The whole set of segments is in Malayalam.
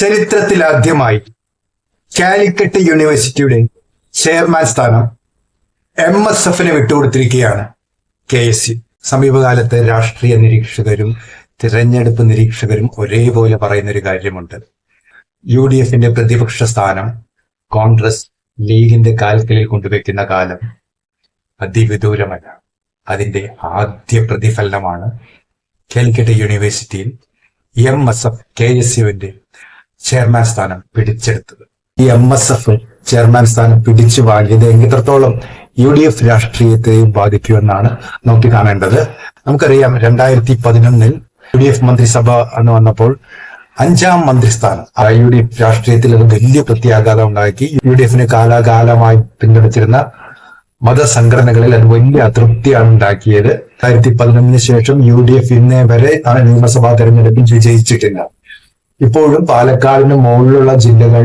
ചരിത്രത്തിൽ ആദ്യമായി കാലിക്കറ്റ് യൂണിവേഴ്സിറ്റിയുടെ ചെയർമാൻ സ്ഥാനം എം എസ് എഫിന് വിട്ടുകൊടുത്തിരിക്കുകയാണ്. കെ എസ് യു സമീപകാലത്ത് രാഷ്ട്രീയ നിരീക്ഷകരും തിരഞ്ഞെടുപ്പ് നിരീക്ഷകരും ഒരേപോലെ പറയുന്ന ഒരു കാര്യമുണ്ട്. യു ഡി എഫിന്റെ പ്രതിപക്ഷ സ്ഥാനം കോൺഗ്രസ് ലീഗിന്റെ കാൽക്കലിൽ കൊണ്ടുവയ്ക്കുന്ന കാലം അതിവിദൂരമല്ല. അതിന്റെ ആദ്യ പ്രതിഫലനമാണ് കാലിക്കറ്റ് യൂണിവേഴ്സിറ്റിയിൽ M S F K S യുവിന്റെ chairman സ്ഥാനം പിടിച്ചെടുത്തത്. ഈ എം എസ് എഫ് ചെയർമാൻ സ്ഥാനം പിടിച്ചു വാങ്ങിയത് എത്രത്തോളം യു ഡി എഫ് രാഷ്ട്രീയത്തെയും ബാധിക്കുമെന്നാണ് നോക്കി കാണേണ്ടത്. നമുക്കറിയാം രണ്ടായിരത്തി പതിനൊന്നിൽ യു ഡി എഫ് മന്ത്രിസഭ എന്ന് വന്നപ്പോൾ അഞ്ചാം മന്ത്രിസ്ഥാനം യു ഡി എഫ് രാഷ്ട്രീയത്തിൽ അത് വലിയ പ്രത്യാഘാതം ഉണ്ടാക്കി. യു ഡി എഫിന് കാലാകാലമായി പിന്തുണച്ചിരുന്ന മതസംഘടനകളിൽ അത് വലിയ അതൃപ്തിയാണ് ഉണ്ടാക്കിയത്. രണ്ടായിരത്തി പതിനൊന്നിന് ശേഷം യു ഡി എഫ് ഇന്നേ വരെ നിയമസഭാ തെരഞ്ഞെടുപ്പിൽ വിജയിച്ചിട്ടില്ല. ഇപ്പോഴും പാലക്കാടിന് മുകളിലുള്ള ജില്ലകൾ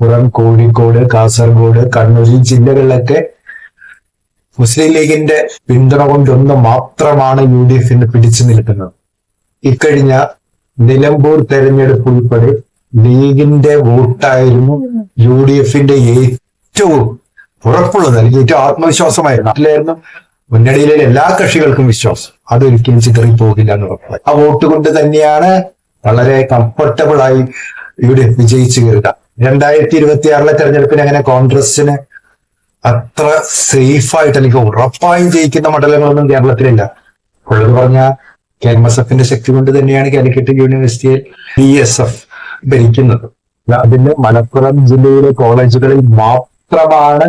പുറം കോഴിക്കോട് കാസർഗോഡ് കണ്ണൂർ ജില്ലകളിലൊക്കെ മുസ്ലിം ലീഗിന്റെ പിന്തുണ കൊണ്ടൊന്ന് മാത്രമാണ് യു ഡി എഫിന് പിടിച്ചു നിൽക്കുന്നത്. ഇക്കഴിഞ്ഞ നിലമ്പൂർ തെരഞ്ഞെടുപ്പ് ഉൾപ്പെടെ ലീഗിന്റെ വോട്ടായിരുന്നു യു ഡി എഫിന്റെ ഏറ്റവും ഉറപ്പുള്ളത് അല്ലെങ്കിൽ ഏറ്റവും ആത്മവിശ്വാസമായിരുന്നു. അതിലായിരുന്നു മുന്നണിയിലെ എല്ലാ കക്ഷികൾക്കും വിശ്വാസം. അതൊരിക്കലും ചിതറിപ്പോകില്ല എന്ന് ഉറപ്പായി. ആ വോട്ട് കൊണ്ട് തന്നെയാണ് വളരെ കംഫർട്ടബിൾ ആയി യു ഡി എഫ് വിജയിച്ചു കയറുക. രണ്ടായിരത്തി ഇരുപത്തി ആറിലെ തെരഞ്ഞെടുപ്പിന് അങ്ങനെ കോൺഗ്രസിന് അത്ര സേഫായിട്ട് അല്ലെങ്കിൽ ഉറപ്പായും ജയിക്കുന്ന മണ്ഡലങ്ങളൊന്നും കേരളത്തിലില്ല. ഉള്ളത് പറഞ്ഞ കെ എം എസ് എഫിന്റെ ശക്തി കൊണ്ട് തന്നെയാണ് കാലിക്കറ്റ് യൂണിവേഴ്സിറ്റിയിൽ ബി എസ് എഫ് ഭരിക്കുന്നത്. അതിന് മലപ്പുറം ജില്ലയിലെ കോളേജുകളിൽ മാത്രമാണ്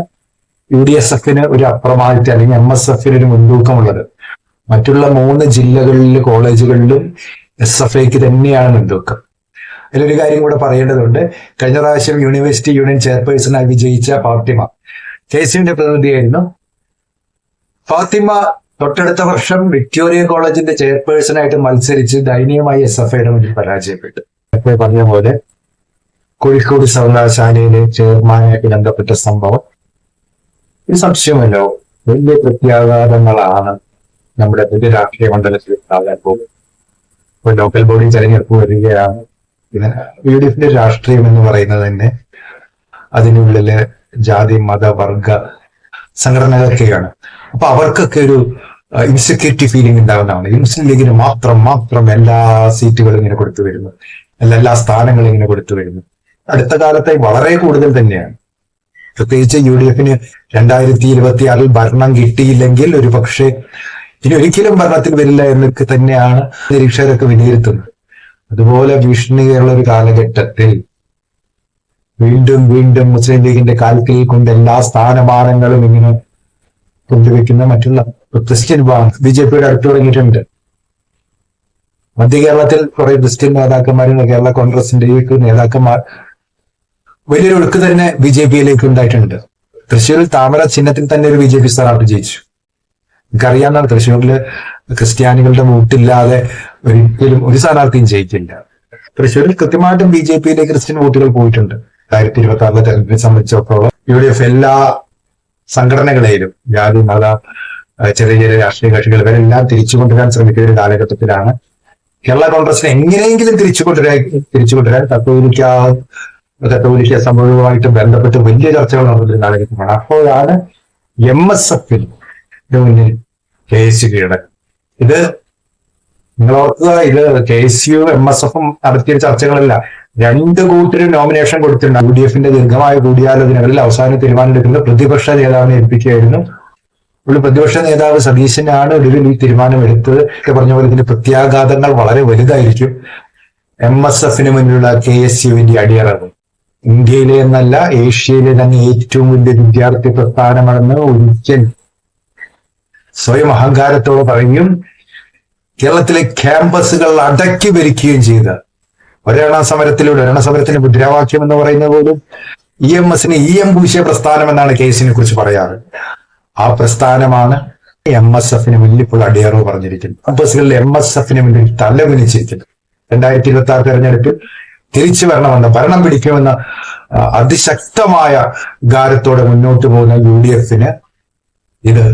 യു ഡി എസ് എഫിന് ഒരു അപ്രമാദിത്യം അല്ലെങ്കിൽ എം എസ് എഫിന് ഒരു മുൻതൂക്കമുള്ളത്. മറ്റുള്ള മൂന്ന് ജില്ലകളിലെ കോളേജുകളിലും എസ് എഫ് ഐക്ക് തന്നെയാണ് മുൻതൂക്കം അതിലൊരു കാര്യം കൂടെ പറയേണ്ടതുണ്ട്. കഴിഞ്ഞ പ്രാവശ്യം യൂണിവേഴ്സിറ്റി യൂണിയൻ ചെയർപേഴ്സണായി വിജയിച്ച ഫാത്തിമ കെ പ്രതിനിധിയായിരുന്നു. ഫാത്തിമ തൊട്ടടുത്ത വർഷം വിക്ടോറിയ കോളേജിന്റെ ചെയർപേഴ്സണായിട്ട് മത്സരിച്ച് ദയനീയമായി എസ് എഫ് ഐയുടെ മുന്നിൽ പരാജയപ്പെട്ടു. പറഞ്ഞ പോലെ കോഴിക്കോട് സർവകലാശാലയിലെ ചെയർമാനായിട്ട് ബന്ധപ്പെട്ട സംഭവം. ഒരു സംശയമല്ലോ വലിയ പ്രത്യാഘാതങ്ങളാണ് നമ്മുടെ പുതിയ രാഷ്ട്രീയ മണ്ഡലത്തിൽ ഉണ്ടാകാൻ പോകുന്നത്. ലോക്കൽ ബോഡി തെരഞ്ഞെടുപ്പ് വരികയാണ് പിന്നെ യു ഡി എഫിന്റെ രാഷ്ട്രീയം എന്ന് പറയുന്നത് തന്നെ അതിനുള്ളിൽ ജാതി മത വർഗ സംഘടനകളൊക്കെയാണ്. അപ്പൊ അവർക്കൊക്കെ ഒരു ഇൻസെക്യൂരിറ്റി ഫീലിംഗ് ഉണ്ടാകുന്നതാണ്. ഈ മുസ്ലിം ലീഗിന് മാത്രം മാത്രം എല്ലാ സീറ്റുകളും ഇങ്ങനെ കൊടുത്തു വരുന്നു. അല്ല എല്ലാ സ്ഥാനങ്ങളും ഇങ്ങനെ കൊടുത്തു വരുന്നു. അടുത്ത കാലത്തെ വളരെ കൂടുതൽ തന്നെയാണ്. പ്രത്യേകിച്ച് യു ഡി എഫിന് രണ്ടായിരത്തി ഇരുപത്തി ആറിൽ ഭരണം കിട്ടിയില്ലെങ്കിൽ ഒരു പക്ഷേ ഇനി ഒരിക്കലും ഭരണത്തിൽ വരില്ല എന്നൊക്കെ തന്നെയാണ് നിരീക്ഷകരൊക്കെ വിലയിരുത്തുന്നത്. അതുപോലെ ഭീഷണിയുള്ള ഒരു കാലഘട്ടത്തിൽ വീണ്ടും വീണ്ടും മുസ്ലിം ലീഗിന്റെ കാൽക്കൽ കൊണ്ട് എല്ലാ സ്ഥാനമാനങ്ങളും ഇങ്ങനെ കൊണ്ടുവയ്ക്കുന്ന മറ്റുള്ള ക്രിസ്ത്യൻ വിഭാഗം ബി ജെ പിയുടെ അടുത്ത് തുടങ്ങിയിട്ടുണ്ട്. മധ്യ കേരളത്തിൽ കുറെ ക്രിസ്ത്യൻ നേതാക്കന്മാരും കേരള കോൺഗ്രസിന്റെ നേതാക്കന്മാർ വലിയൊരു ഒഴുക്ക് തന്നെ ബി ജെ പിയിലേക്ക് ഉണ്ടായിട്ടുണ്ട്. തൃശ്ശൂരിൽ താമര ചിഹ്നത്തിൽ തന്നെ ഒരു ബി ജെ പി സ്ഥാനാർത്ഥി ജയിച്ചു. എനിക്കറിയാവുന്നതാണ്. തൃശ്ശൂരിൽ ക്രിസ്ത്യാനികളുടെ വോട്ടില്ലാതെ ഒരിക്കലും ഒരു സ്ഥാനാർത്ഥിയും ജയിക്കില്ല. തൃശ്ശൂരിൽ കൃത്യമായിട്ടും ബി ജെ പിയിലെ ക്രിസ്ത്യൻ വോട്ടുകൾ പോയിട്ടുണ്ട്. രണ്ടായിരത്തി ഇരുപത്തി ആറിലെ തെരഞ്ഞെടുപ്പിനെ സംബന്ധിച്ചിടത്തോളം യു ഡി എഫ് എല്ലാ സംഘടനകളെയും ജാതി മത ചെറിയ ചെറിയ രാഷ്ട്രീയ കക്ഷികൾ ഇവരെല്ലാം തിരിച്ചു കൊണ്ടുവരാൻ ശ്രമിക്കുന്ന ഒരു കാലഘട്ടത്തിലാണ് കേരള കോൺഗ്രസിനെ എങ്ങനെയെങ്കിലും തിരിച്ചു കൊണ്ടുവരാൻ തിരിച്ചു കൊണ്ടുവരാൻ കത്തോലിക്ക കത്തോലിക്ക സംഭവവുമായിട്ട് ബന്ധപ്പെട്ട് വലിയ ചർച്ചകൾ നടന്നിട്ടുള്ള കാലഘട്ടമാണ്. അപ്പോഴാണ് എം എസ് എഫിൽ മുന്നിൽ കെ എസ് യു കീഴടക്കം ഇത് നിങ്ങൾ ഓർക്കുക ഇത് K S U M S എഫും നടത്തിയ ചർച്ചകളല്ല. രണ്ട് കൂട്ടരും നോമിനേഷൻ കൊടുത്തിട്ടുണ്ട്. യു ഡി എഫിന്റെ ദീർഘമായ കൂടിയാലോചനകളിൽ അവസാനം തീരുമാനമെടുക്കുന്നത് പ്രതിപക്ഷ നേതാവിനെ ഏൽപ്പിക്കുകയായിരുന്നു. ഒരു പ്രതിപക്ഷ നേതാവ് സതീശനാണ് ഒടുവിൽ ഈ തീരുമാനം എടുത്തത് ഒക്കെ പറഞ്ഞ പോലെ ഇതിന്റെ പ്രത്യാഘാതങ്ങൾ വളരെ വലുതായിരിക്കും. എം എസ് എഫിന് മുന്നിലുള്ള കെ എസ് യുവിന്റെ അടിയറവ്. ഇന്ത്യയിലെ എന്നല്ല ഏഷ്യയിലെ തന്നെ ഏറ്റവും വലിയ വിദ്യാർത്ഥി പ്രസ്ഥാനമാണെന്ന് ഒരിക്കൽ സ്വയം അഹങ്കാരത്തോട് പറയും കേരളത്തിലെ ക്യാമ്പസുകൾ അടക്കി ഭരിക്കുകയും ചെയ്ത. ഒരെണ്ണ സമരത്തിലൂടെ ഒരെണ്ണ സമരത്തിന്റെ മുദ്രാവാക്യം എന്ന് പറയുന്ന പോലും ഇ എം എസിന് ഇ എം പൂശിയ പ്രസ്ഥാനം എന്നാണ് കേസിനെ കുറിച്ച് പറയാറ്. ആ പ്രസ്ഥാനമാണ് എം എസ് എഫിന് മുന്നിപ്പോൾ അടിയറവ് പറഞ്ഞിരിക്കുന്നത്. ക്യാമ്പസുകളിൽ എം എസ് എഫിന് മുന്നിൽ തലകുനിച്ചിരിക്കുന്നത്. രണ്ടായിരത്തി ഇരുപത്തി ആറ് തെരഞ്ഞെടുപ്പിൽ തിരിച്ചു വരണമെന്ന് ഭരണം പിടിക്കുമെന്ന അതിശക്തമായ ഗാരത്തോടെ മുന്നോട്ട് പോകുന്ന യു ഡി എഫിന് ഇത്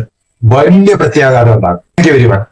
വലിയ പ്രത്യാഘാതം ഉണ്ടാകും.